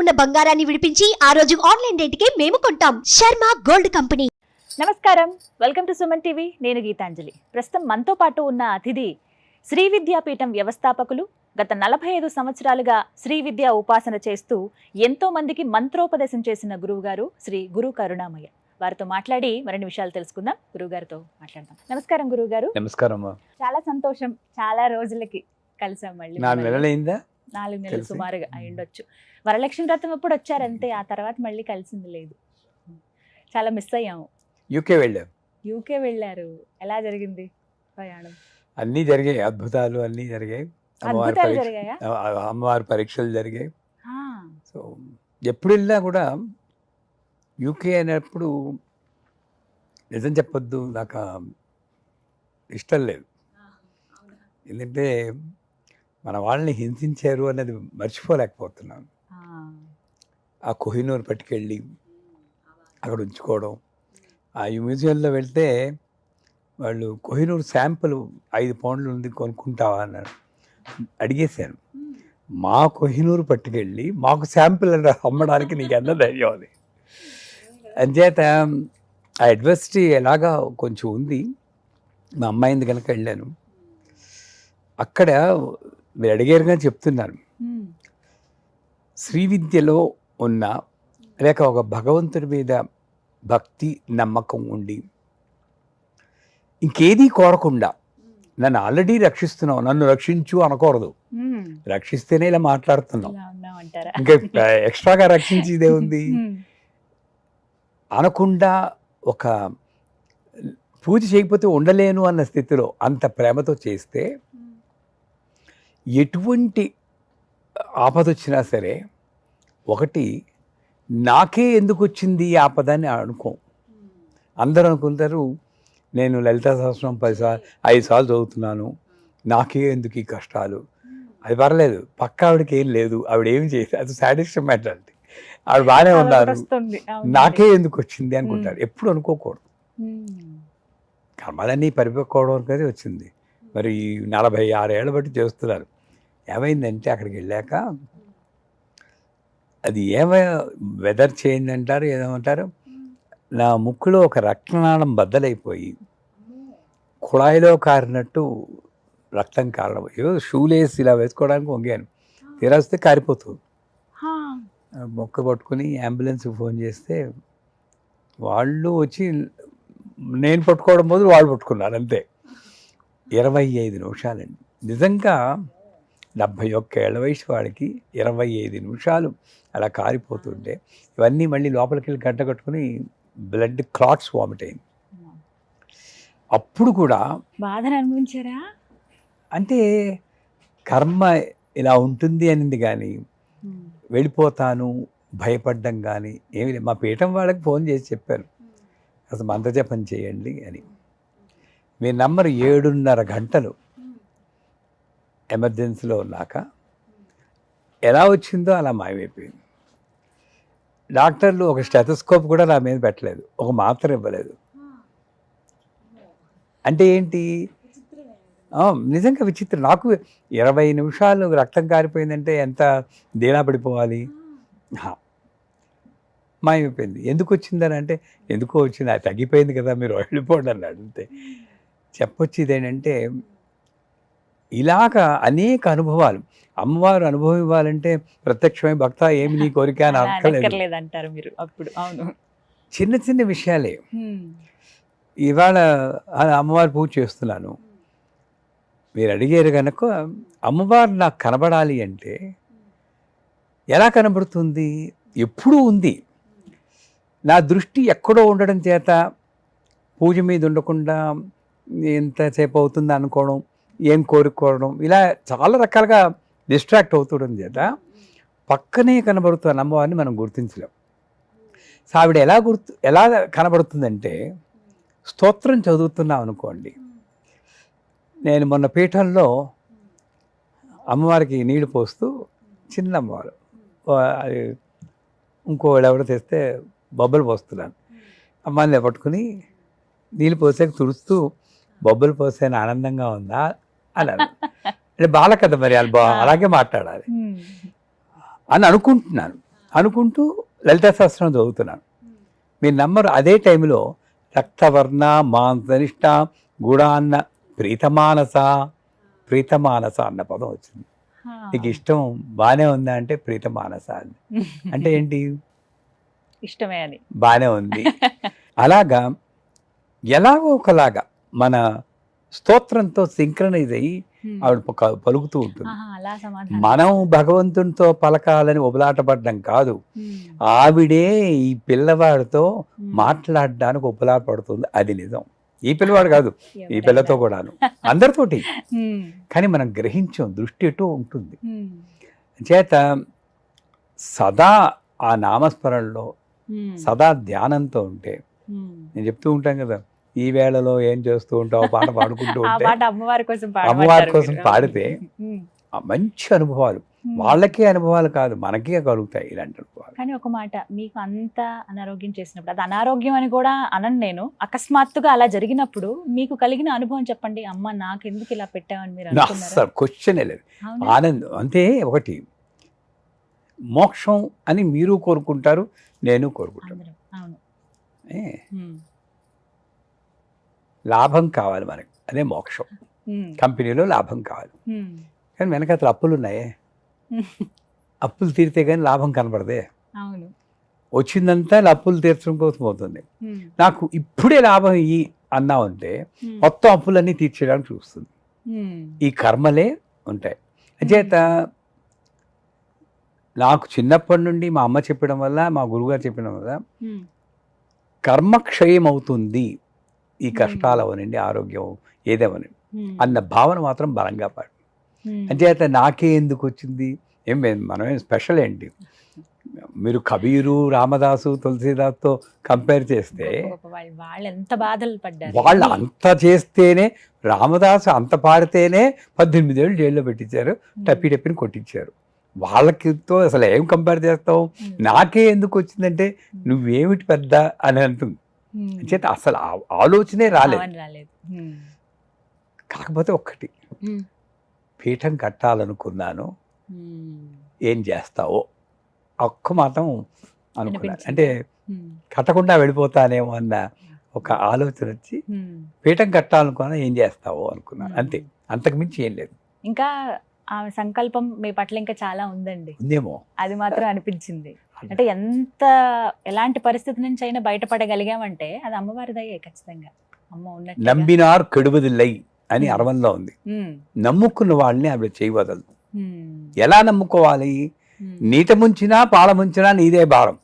ఉన్న బంగారాన్ని విడిపించి ఆ రోజు ఆన్లైన్ రేటుకే మేము కొంటాం. Sharma gold company. నమస్కారం. Welcome to Suman TV. నేను గీతాంజలి. ప్రస్తుతం మనతో పాటు ఉన్న అతిథి శ్రీ విద్యాపీఠం వ్యవస్థాపకులు గత నలభై ఐదు సంవత్సరాలుగా శ్రీ విద్యా ఉపాసన చేస్తూ ఎంతో మందికి మంత్రోపదేశం చేసిన గురువు గారు శ్రీ గురు కరుణామయ్య. వారితో మాట్లాడి మరిన్ని విషయాలు తెలుసుకుందాం. గురువు గారితో మాట్లాడదాం. నమస్కారం గురువు గారు నమస్కారం చాలా సంతోషం. చాలా రోజులకి కలిసాం మళ్ళీ. నాలుగు. నెలలైందా? నాలుగు నెలలు? సుమారుగా అయి ఉండొచ్చు వరలక్ష్మి వ్రతం అప్పుడు వచ్చారంతే ఆ తర్వాత మళ్ళీ కలిసింది లేదు. చాలా మిస్ అయ్యాము. యూకే వెళ్ళాం. యూకే వెళ్ళారు. ఎలా జరిగింది ప్రయాణం? అన్నీ జరిగాయి. అద్భుతాలు అన్నీ జరిగాయి. అమ్మవారి పరీక్ష అమ్మవారి పరీక్షలు జరిగాయి. సో ఎప్పుడు వెళ్ళినా కూడా యూకే అనేప్పుడు నిజం చెప్పొద్దు. నాకు ఇష్టం లేదు. ఎందుకంటే మన వాళ్ళని హింసించారు అనేది మర్చిపోలేకపోతున్నాను. ఆ, కోహినూరు పట్టుకెళ్ళి అక్కడ ఉంచుకోవడం. ఆ మ్యూజియంలో వెళ్తే వాళ్ళు కోహినూరు శాంపుల్ ఐదు పౌండ్లు ఉంది కొనుక్కుంటావా అన్నారు. అడిగేశాను మా కోహినూరు పట్టుకెళ్ళి మాకు శాంపుల్ అమ్మడానికి నీకు ఎంత ధైర్యం అది? అంచేత ఆ అడ్వర్సిటీ ఎలాగా కొంచెం ఉంది. మా అమ్మాయింది కనుక వెళ్ళాను. అక్కడ మీరు అడిగారుగా చెప్తున్నాను. ఉమ్, శ్రీ విద్యలో ఉన్న లేక ఒక భగవంతుడి మీద భక్తి నమ్మకం ఉండి ఇంకేదీ కోరకుండా నన్ను ఆల్రెడీ రక్షిస్తున్నావు నన్ను రక్షించు అనకూడదు. రక్షిస్తేనే ఇలా ఉన్నామంటారా? ఇంకా ఎక్స్ట్రాగా రక్షించేదే ఉంది అనకుండా ఒక పూజ చేయకపోతే ఉండలేను అన్న స్థితిలో అంత ప్రేమతో చేస్తే ఎటువంటి ఆపద వచ్చినా సరే ఒకటి నాకే ఎందుకు వచ్చింది ఈ ఆపద అని అనుకో. అందరూ అనుకుంటారు నేను లలితా సహస్రం పది సార్లు ఐదు సార్లు చదువుతున్నాను నాకే ఎందుకు ఈ కష్టాలు? అది పర్లేదు పక్క ఆవిడకి ఏం లేదు ఆవిడ ఏం చేసి అది సాటిస్ఫై మెంటాలిటీ. ఆవిడ బాగానే ఉన్నారు. నాకే ఎందుకు వచ్చింది అనుకుంటారు ఎప్పుడు అనుకోకూడదు. కర్మలన్నీ పరిపక్వడం కదా వచ్చింది. మరి నలభై ఆరేళ్ళ బట్టి చేస్తున్నారు. ఏమైందంటే అక్కడికి వెళ్ళాక అది ఏమ వెదర్ చేంజ్ అంటారు ఏదేమంటారు నా ముక్కులో ఒక రక్తనాళం బద్దలైపోయి కుళాయిలో కారినట్టు రక్తం కారడం. ఏదో షూలేసి ఇలా వేసుకోవడానికి వంగాను. తీరా వస్తే కారిపోతుంది మొక్క పట్టుకుని అంబులెన్స్కి ఫోన్ చేస్తే వాళ్ళు వచ్చి నేను పట్టుకోవడం బదులు వాళ్ళు పట్టుకున్నారు అంతే. ఇరవై ఐదు నిమిషాలండి. నిజంగా డెబ్భై ఒక్క ఏళ్ళ వయసు వాడికి ఇరవై ఐదు నిమిషాలు అలా కారిపోతుంటే ఇవన్నీ మళ్ళీ లోపలికి వెళ్ళి గడ్డ కట్టుకుని బ్లడ్ క్లాట్స్ వామిట్ అయింది. అప్పుడు కూడా బాధను అనుభవించారా? అంటే కర్మ ఇలా ఉంటుంది అనింది కానీ వెళ్ళిపోతాను భయపడ్డం కానీ ఏమి లేదు. మా పీఠం వాళ్ళకి ఫోన్ చేసి చెప్పాను అసలు మంత్రజపం చేయండి అని. మీ నంబర్ ఏడున్నర గంటలు ఎమర్జెన్సీలో ఉన్నాక ఎలా వచ్చిందో అలా మాయమైపోయింది. డాక్టర్లు ఒక స్టెథోస్కోప్ కూడా నా మీద పెట్టలేదు ఒక మాత్ర ఇవ్వలేదు. అంటే ఏంటి? నిజంగా విచిత్రం. నాకు ఇరవై నిమిషాలు రక్తం కారిపోయిందంటే ఎంత దీనా పడిపోవాలి? మాయమైపోయింది. ఎందుకు వచ్చిందని అంటే ఎందుకో వచ్చింది అది తగ్గిపోయింది కదా మీరు వెళ్ళిపోండి అన్నాడు అంతే. చెప్పొచ్చేది ఏంటంటే ఇలాగ అనేక అనుభవాలు. అమ్మవారు అనుభవం ఇవ్వాలంటే ప్రత్యక్షమై భక్త ఏమి నీ కోరిక? అని మీరు అప్పుడు. అవును. చిన్న చిన్న విషయాలే. ఇవాళ అమ్మవారి పూజ చేస్తున్నాను. మీరు అడిగారు కనుక అమ్మవారు నాకు కనబడాలి అంటే ఎలా కనబడుతుంది? ఎప్పుడూ ఉంది. నా దృష్టి ఎక్కడో ఉండడం చేత పూజ మీద ఉండకుండా ఎంతసేపు అవుతుంది అనుకోవడం ఏం కోరుకోవడం ఇలా చాలా రకాలుగా డిస్ట్రాక్ట్ అవుతుండడం చేత పక్కనే కనబడుతున్న అమ్మవారిని మనం గుర్తించలేం. సో ఆవిడ ఎలా గుర్తు ఎలా కనబడుతుందంటే స్తోత్రం చదువుతున్నాం అనుకోండి. నేను మొన్న పీఠంలో అమ్మవారికి నీళ్ళు పోస్తూ చిన్న అమ్మవారు అది ఇంకో ఎవడో తెస్తే బొబ్బలు పోస్తున్నాను అమ్మాయిని పట్టుకుని నీళ్ళు పోసాక తుడుస్తూ బొబ్బలు పోసాను ఆనందంగా ఉందా అన్నాను అంటే బాల కదా మరి వాళ్ళు అలాగే మాట్లాడాలి. అని అనుకుంటున్నాను. అనుకుంటూ లలితా సహస్రం చదువుతున్నాను. మీరు నమ్మరు అదే టైంలో రక్తవర్ణ మాంసనిష్ట గుడాన్న ప్రీతమానస ప్రీతమానస అన్న పదం వచ్చింది. నీకు ఇష్టం బాగానే ఉందా అంటే ప్రీతమానస అని అంటే ఏంటి? ఇష్టమే అని బాగానే ఉంది. అలాగా ఎలాగో ఒకలాగా మన స్తోత్రంతో సింక్రనైజ్ అయ్యి ఆవిడ పలుకుతూ ఉంటుంది. మనం భగవంతునితో పలకాలని ఉబలాటపడ్డం కాదు. ఆవిడే ఈ పిల్లవాడితో. మాట్లాడడానికి ఉపలాపడుతుంది అది నిజం. ఈ పిల్లవాడు కాదు ఈ. పిల్లతో కూడాను. అందరితోటి. కానీ మనం గ్రహించాం దృష్టి ఎటూ ఉంటుంది. చేత సదా ఆ నామస్మరణలో సదా ధ్యానంతో ఉంటే. నేను చెప్తూ ఉంటాం కదా ఈ వేళలో ఏం చేస్తూ ఉంటావు? పాట పాడుకుంటూ ఉంటే అమ్మవారి కోసం అమ్మవారి కోసం. పాడితే మంచి అనుభవాలు. వాళ్ళకే అనుభవాలు కాదు మనకే కలుగుతాయి ఇలాంటి అనుభవాలు. కానీ ఒక మాట మీకు అంత అనారోగ్యం చేసినప్పుడు అది అనారోగ్యం అని కూడా అనను నేను. అకస్మాత్తుగా అలా జరిగినప్పుడు మీకు కలిగిన అనుభవం చెప్పండి అమ్మ నాకు ఎందుకు ఇలా పెట్టావని మీరు అసలు క్వశ్చన్ లేదు? ఆనందం అంతే ఒకటి మోక్షం అని మీరు కోరుకుంటారు నేను కోరుకుంటాను. అవును. లాభం కావాలి మనకి అదే మోక్షం. కంపెనీలో లాభం కావాలి. కానీ వెనకతలు అప్పులు ఉన్నాయే? అప్పులు తీరితే కానీ లాభం కనపడదే అవును. వచ్చిందంతా అప్పులు తీర్చడం కోసం అవుతుంది నాకు ఇప్పుడే లాభం ఇయ్యి అన్నావంటే ఉమ్, మొత్తం అప్పులన్నీ తీర్చేయడానికి చూస్తుంది. ఈ కర్మలే ఉంటాయి. అంచేత నాకు చిన్నప్పటి నుండి మా అమ్మ చెప్పడం వల్ల మా గురువుగారు చెప్పడం వల్ల కర్మక్షయం అవుతుంది ఈ కష్టాలు అవనండి ఆరోగ్యం ఏదేమని అన్న భావన మాత్రం బలంగా పడి. అంచేత నాకే ఎందుకు వచ్చింది? ఏం మనమేం స్పెషల్ ఏంటి? మీరు కబీరు రామదాసు తులసీదాస్తో కంపేర్ చేస్తే వాళ్ళు వాళ్ళు ఎంత బాధలు పడ్డారు. వాళ్ళు అంత చేస్తేనే రామదాసు అంత పాడితేనే పద్దెనిమిది ఏళ్ళు జైల్లో పెట్టించారు టప్పి టప్పిని కొట్టించారు. వాళ్ళకితో అసలు ఏం కంపేర్ చేస్తావు నాకే ఎందుకు వచ్చిందంటే నువ్వేమిటి పెద్ద అని అంటుంది. చేత అసలు ఆలోచనే రాలేదు. ఉమ్, కాకపోతే ఒక్కటి. ఉమ్, పీఠం కట్టాలనుకున్నాను. ఏం చేస్తావో ఒక్క మాత్రం అనుకున్నాను? అంటే కట్టకుండా వెళ్ళిపోతానేమో అన్న ఒక ఆలోచన వచ్చి. పీఠం కట్టాలనుకున్నా ఏం చేస్తావో అనుకున్నాను. అంతే. అంతకు మించి ఏం లేదు. ఇంకా ఆమె సంకల్పం మీ పట్ల ఇంకా చాలా ఉందండి. ఉందేమో. అది మాత్రం అనిపించింది. అంటే ఎంత ఎలాంటి పరిస్థితి నుంచి అయినా బయటపడగలిగామంటే అది అమ్మవారి దయ్యే ఖచ్చితంగా. అమ్మ ఉన్నట్టు నంబినార్ కెడుబదిల్లై అని. అరవంలో ఉంది. నమ్ముకున్న వాళ్ళని ఆవిడ చేయవదలదు. ఎలా నమ్ముకోవాలి. నీట ముంచినా పాల ముంచినా నీదే భారం.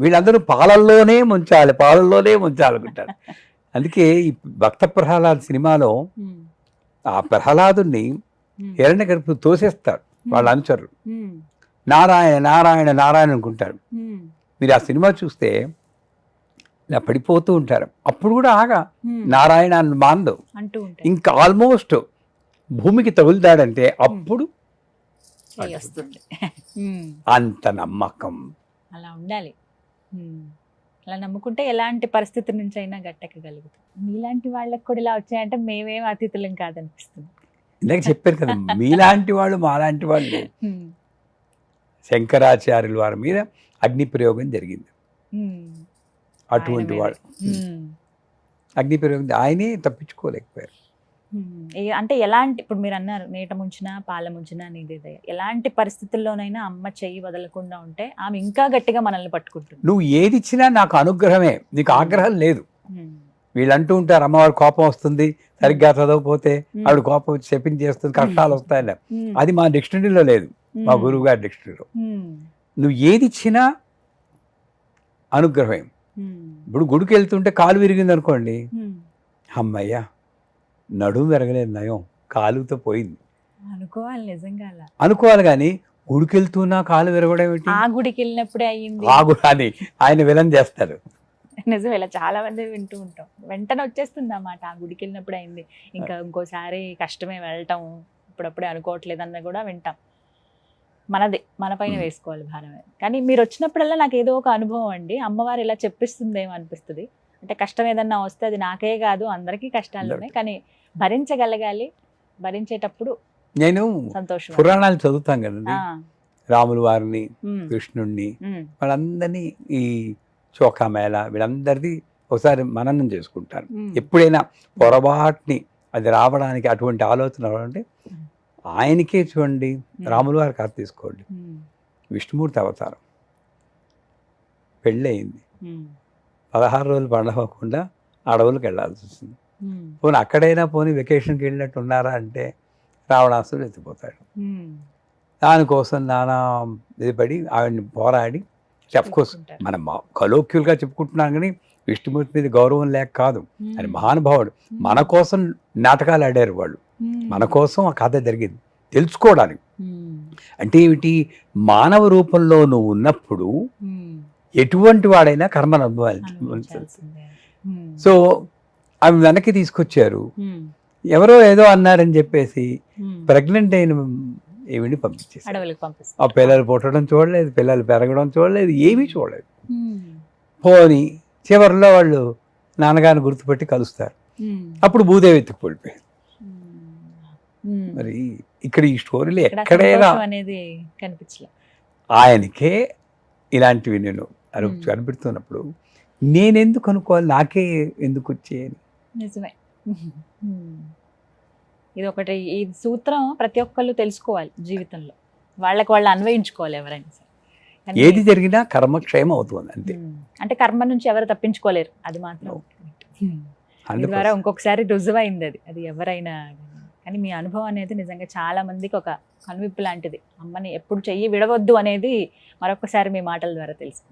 వీళ్ళందరూ పాలల్లోనే ముంచాలి పాలల్లోనే ముంచాలనుకుంటారు అందుకే ఈ భక్త ప్రహ్లాద్ సినిమాలో ఆ ప్రహ్లాదుని హిరణ్య గర్భు తోసేస్తారు వాళ్ళ అనుచరులు. నారాయణ నారాయణ నారాయణ అనుకుంటారు. మీరు ఆ సినిమా చూస్తే ఇలా పడిపోతూ ఉంటారు. అప్పుడు కూడా ఆగా. నారాయణ అని మాందవు ఇంకా ఆల్మోస్ట్ భూమికి తగులుతాడంటే అప్పుడు. అంత నమ్మకం. అలా ఉండాలి. అలా నమ్ముకుంటే ఎలాంటి పరిస్థితి నుంచి అయినా గట్టెక్కగలుగుతాం. మీలాంటి వాళ్ళకి కూడా ఇలా వచ్చాయంటే మేమేం అతిథులం కాదనిపిస్తుంది. ఇందాక చెప్పారు కదా మీలాంటి వాళ్ళు మాలాంటి వాళ్ళు. శంకరాచార్యుల వారి మీద అగ్ని ప్రయోగం జరిగింది. అటువంటి ఉమ్. అగ్ని ప్రయోగం ఆయనే తప్పించుకోలేకపోయారు. అంటే ఎలాంటి ఇప్పుడు మీరు అన్నారు నీట ముంచినా పాల ముంచినా నీదే దయ. ఎలాంటి పరిస్థితుల్లోనైనా అమ్మ చెయ్యి వదలకుండా ఉంటే ఆమె ఇంకా గట్టిగా మనల్ని పట్టుకుంటుంది. నువ్వు ఏది ఇచ్చినా నాకు అనుగ్రహమే నీకు ఆగ్రహం లేదు. వీళ్ళు అంటూ ఉంటారు అమ్మవారి కోపం వస్తుంది సరిగ్గా చదవకపోతే. ఆవిడ కోపం వచ్చి చెప్పించేస్తుంది కష్టాలు వస్తాయని. అది మా డిక్షనరీలో లేదు మా. గురువు గారి డిక్షనరీలో. నువ్వు ఏది ఇచ్చినా అనుగ్రహమే ఉమ్. ఇప్పుడు గుడికి వెళ్తుంటే కాలు విరిగింది అనుకోండి. అమ్మయ్య నడుము విరగలేదు నయం కాలుతో పోయింది అనుకోవాలి నిజంగా అనుకోవాలి కానీ గుడికి వెళ్తున్నా కాలు విరగడం ఏమిటి ఆ గుడికి వెళ్ళినప్పుడే అయ్యింది ఆగు అని ఆయన విలన్ చేస్తారు నిజం ఇలా చాలా మంది వింటూ ఉంటాం. వెంటనే వచ్చేస్తుంది అన్నమాట ఆ గుడికి వెళ్ళినప్పుడు అయింది ఇంకా ఇంకోసారి కష్టమే వెళ్ళటం ఇప్పుడప్పుడే అనుకోవట్లేదు అన్న కూడా వింటాం. మనది మన పైన. వేసుకోవాలి భారమే. కానీ మీరు వచ్చినప్పుడల్లా నాకు ఏదో ఒక అనుభవం అండి. అమ్మవారు ఇలా చెప్పిస్తుందేమో అనిపిస్తుంది. అంటే కష్టం ఏదన్నా వస్తే అది నాకే కాదు అందరికీ కష్టాలు ఉన్నాయి కానీ భరించగలగాలి భరించేటప్పుడు నేను సంతోషం పురాణాలు చదువుతాం కదండి. రాముల వారిని కృష్ణుణ్ణి వాళ్ళందరినీ ఈ చోకా మేళ వీళ్ళందరిది ఒకసారి మననం చేసుకుంటారు. ఎప్పుడైనా పొరపాటుని అది రావడానికి అటువంటి ఆలోచన రావాలంటే ఆయనకే చూడండి రాముల వారి కథ తీసుకోండి. విష్ణుమూర్తి అవతారం. పెళ్ళయింది. పదహారు రోజులు పండవకుండా అడవులకు వెళ్ళాల్సి వస్తుంది. పోనీ అక్కడైనా పోనీ వెకేషన్కి వెళ్ళినట్టు ఉన్నారా అంటే రావణాసుడు ఎత్తిపోతాడు. దానికోసం నానా ఇది పడి ఆవిడని పోరాడి చెప్పుకుంటారు. మనం కలోక్యులుగా చెప్పుకుంటున్నాం కానీ విష్ణుమూర్తి మీద గౌరవం లేక కాదు. ఉమ్, ఆయన మహానుభావుడు. మన కోసం నాటకాలు ఆడారు వాళ్ళు. ఉమ్, మన కోసం ఆ కథ జరిగింది. తెలుసుకోవడానికి. అంటే ఏమిటి? మానవ రూపంలో నువ్వు ఉన్నప్పుడు. ఎటువంటి వాడైనా కర్మను. ఉమ్, సో అవి వెనక్కి తీసుకొచ్చారు. ఎవరో ఏదో అన్నారని చెప్పేసి. ప్రెగ్నెంట్ అయిన పంపించేశారు అడవులకు ఆ పిల్లలు పుట్టడం చూడలేదు పిల్లలు పెరగడం చూడలేదు ఏమీ చూడలేదు. పోని చివరిలో వాళ్ళు నాన్నగారిని గుర్తుపెట్టి కలుస్తారు. అప్పుడు భూదేవి ఉమ్. మరి ఇక్కడ ఈ స్టోరీలో ఎక్కడైనా సంతోషం అనేది కనిపించలే. ఆయనకే ఇలాంటివి నేను. కనిపెడుతున్నప్పుడు నేనెందుకు అనుకోవాలి? నాకే ఎందుకు వచ్చేయని? నిజమే. ఇది ఒకటి ఈ సూత్రం ప్రతి ఒక్కళ్ళు తెలుసుకోవాలి జీవితంలో. వాళ్ళకి వాళ్ళు అన్వయించుకోవాలి ఎవరైనా సరే. ఏది జరిగినా కర్మక్షేమం అవుతుంది అంతే. అంటే కర్మ నుంచి ఎవరు తప్పించుకోలేరు. అది మాత్రం ద్వారా ఇంకొకసారి రుజువైంది అది. అది ఎవరైనా కానీ. కానీ మీ అనుభవం అనేది నిజంగా చాలా మందికి ఒక కనువిప్పు లాంటిది. అమ్మని ఎప్పుడు చెయ్యి విడవద్దు అనేది మరొకసారి మీ మాటల ద్వారా తెలుసు.